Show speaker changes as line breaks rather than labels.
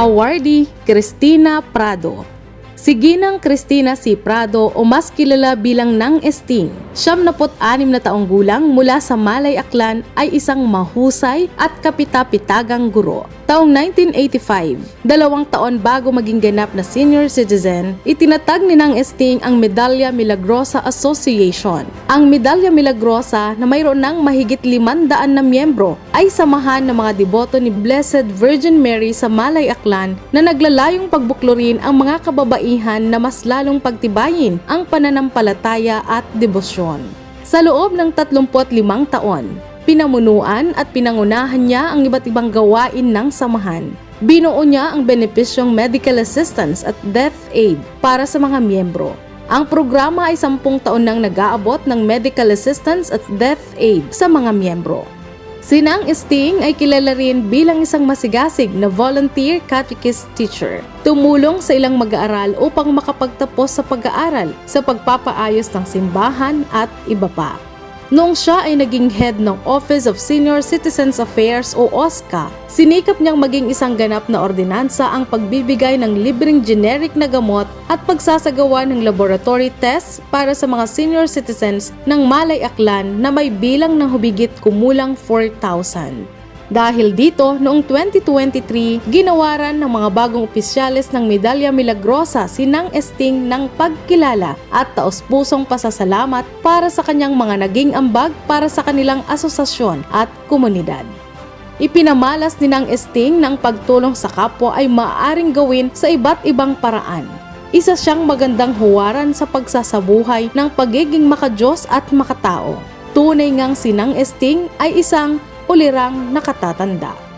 Awardee Cristina Prado Si Ginang Cristina C. Prado o mas kilala bilang Nang Esting, siyam na na taong gulang mula sa Malay Aklan ay isang mahusay at kapitapitagang guro. Taong 1985, dalawang taon bago maging ganap na senior citizen, itinatag ni Nang Esting ang Medalya Milagrosa Association. Ang Medalya Milagrosa na mayroon ng mahigit limandaan na miyembro ay samahan ng mga deboto ni Blessed Virgin Mary sa Malay Aklan na naglalayong pagbuklurin ang mga kababaihan na mas lalong pagtibayin ang pananampalataya at debosyon. Sa loob ng 35 taon, pinamunuan at pinangunahan niya ang iba't ibang gawain ng samahan. Binuo niya ang benepisyong medical assistance at death aid para sa mga miyembro. Ang programa ay sampung taon nang nag-aabot ng medical assistance at death aid sa mga miyembro. Sinang Sting ay kilala rin bilang isang masigasig na volunteer catechist teacher. Tumulong sa ilang mag-aaral upang makapagtapos sa pag-aaral sa pagpapaayos ng simbahan at iba pa. Noong siya ay naging head ng Office of Senior Citizens Affairs o OSCA, sinikap niyang maging isang ganap na ordinansa ang pagbibigay ng libreng generic na gamot at pagsasagawa ng laboratory tests para sa mga senior citizens ng Malay Aklan na may bilang ng hubigit kumulang 4,000. Dahil dito, noong 2023, ginawaran ng mga bagong opisyales ng Medalya Milagrosa si Nang Esting ng pagkilala at taos-pusong pasasalamat para sa kanyang mga naging ambag para sa kanilang asosasyon at komunidad. Ipinamalas ni Nang Esting ng pagtulong sa kapwa ay maaaring gawin sa iba't ibang paraan. Isa siyang magandang huwaran sa pagsasabuhay ng pagiging makajos at makatao. Tunay ngang si Nang Esting ay isang ulirang nakatatanda.